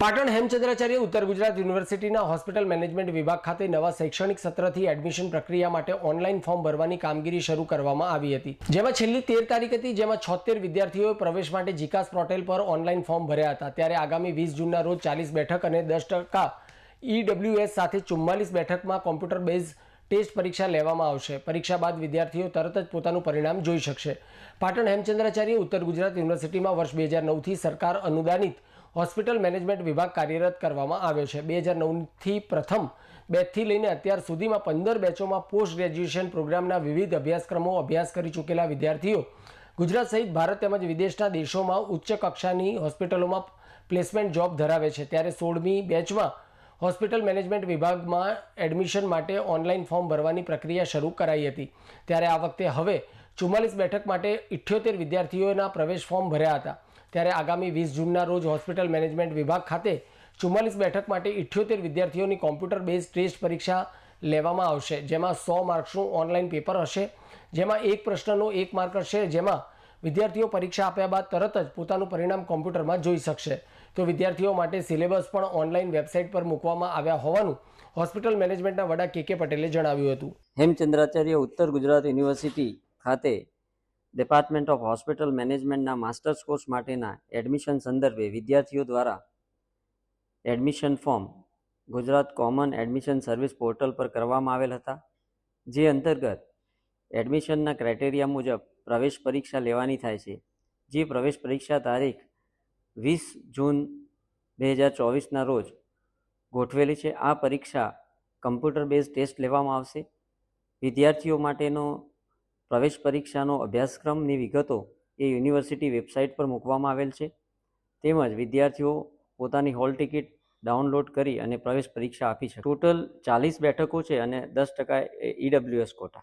પાટણ હેમચંદ્રાચાર્ય ઉત્તર ગુજરાત યુનિવર્સિટીના hospital management વિભાગ ખાતે નવા શૈક્ષણિક સત્રથી એડમિશન પ્રક્રિયા માટે ઓનલાઈન ફોર્મ ભરવાની કામગીરી શરૂ કરવામાં આવી હતી. જેમાં છેલ્લી તેર તારીખ હતી, જેમાં છોતેર વિદ્યાર્થીઓએ પ્રવેશ માટે જીકાસ પોર્ટેલ પર ઓનલાઈન ફોર્મ ભર્યા હતા. ત્યારે આગામી વીસ જૂનના રોજ ચાલીસ બેઠક અને દસ ટકા ઈડબ્લ્યુએસ સાથે ચુમ્માલીસ બેઠકમાં કોમ્પ્યુટર બેઝ ટેસ્ટ પરીક્ષા લેવામાં આવશે. પરીક્ષા બાદ વિદ્યાર્થીઓ તરત જ પોતાનું પરિણામ જોઈ શકશે. પાટણ હેમચંદ્રાચાર્ય ઉત્તર ગુજરાત યુનિવર્સિટીમાં વર્ષ બે હજાર નવથી સરકાર અનુદાનિત હોસ્પિટલ મેનેજમેન્ટ વિભાગ કાર્યરત કરવામાં આવ્યો છે. બે હજાર નવથી પ્રથમ બેચથી લઈને અત્યાર સુધીમાં પંદર બેચોમાં પોસ્ટ ગ્રેજ્યુએશન પ્રોગ્રામના વિવિધ અભ્યાસક્રમો અભ્યાસ કરી ચૂકેલા વિદ્યાર્થીઓ. ગુજરાત સહિત ભારત તેમજ વિદેશના દેશોમાં ઉચ્ચ કક્ષાની હોસ્પિટલોમાં પ્લેસમેન્ટ જોબ ધરાવે છે. ત્યારે સોળમી બેચમાં હોસ્પિટલ મેનેજમેન્ટ વિભાગમાં એડમિશન માટે ઓનલાઈન ફોર્મ ભરવાની પ્રક્રિયા શરૂ કરાઈ હતી. ત્યારે આ વખતે હવે ચુમ્માલીસ બેઠક માટે ઇઠ્યોતેર વિદ્યાર્થીઓના પ્રવેશ ફોર્મ ભર્યા હતા. ત્યારે આગામી વીસ જૂનના રોજ હોસ્પિટલ મેનેજમેન્ટ વિભાગ ખાતે ચુમ્માલીસ બેઠક માટે ઇઠ્યોતેર વિદ્યાર્થીઓની કોમ્પ્યુટર બેઝ ટેસ્ટ પરીક્ષા લેવામાં આવશે, જેમાં સો માર્ક્સનું ઓનલાઈન પેપર હશે, જેમાં એક પ્રશ્નનો એક માર્ક હશે, જેમાં વિદ્યાર્થીઓ પરીક્ષા આપ્યા બાદ તરત જ પોતાનું પરિણામ કોમ્પ્યુટરમાં જોઈ શકશે. તો વિદ્યાર્થીઓ માટે સિલેબસ પણ ઓનલાઈન વેબસાઇટ પર મૂકવામાં આવ્યા હોવાનું હોસ્પિટલ મેનેજમેન્ટના વડા કે કે પટેલે જણાવ્યું હતું. હેમચંદ્રાચાર્ય ઉત્તર ગુજરાત યુનિવર્સિટી ખાતે ડિપાર્ટમેન્ટ ઓફ હોસ્પિટલ મેનેજમેન્ટના માસ્ટર્સ કોર્સ માટેના એડમિશન સંદર્ભે વિદ્યાર્થીઓ દ્વારા admission form Gujarat common admission service portal પર કરવામાં આવેલ હતા, જે અંતર્ગત એડમિશનના ક્રાઇટેરિયા મુજબ પ્રવેશ પરીક્ષા લેવાની થાય છે. જે પ્રવેશ પરીક્ષા તારીખ વીસ જૂન બે હજાર ચોવીસના રોજ ગોઠવેલી છે. આ પરીક્ષા કમ્પ્યુટર બેઝ ટેસ્ટ લેવામાં આવશે. વિદ્યાર્થીઓ માટેનો પ્રવેશ પરીક્ષાનો અભ્યાસક્રમની વિગતો એ યુનિવર્સિટી વેબસાઇટ પર મૂકવામાં આવેલ છે. તેમજ વિદ્યાર્થીઓ પોતાની હોલ ટિકિટ ડાઉનલોડ કરી અને પ્રવેશ પરીક્ષા આપી શકે. ટોટલ ચાલીસ બેઠકો છે અને દસ ટકા ઈડબ્લ્યુએસ કોટા.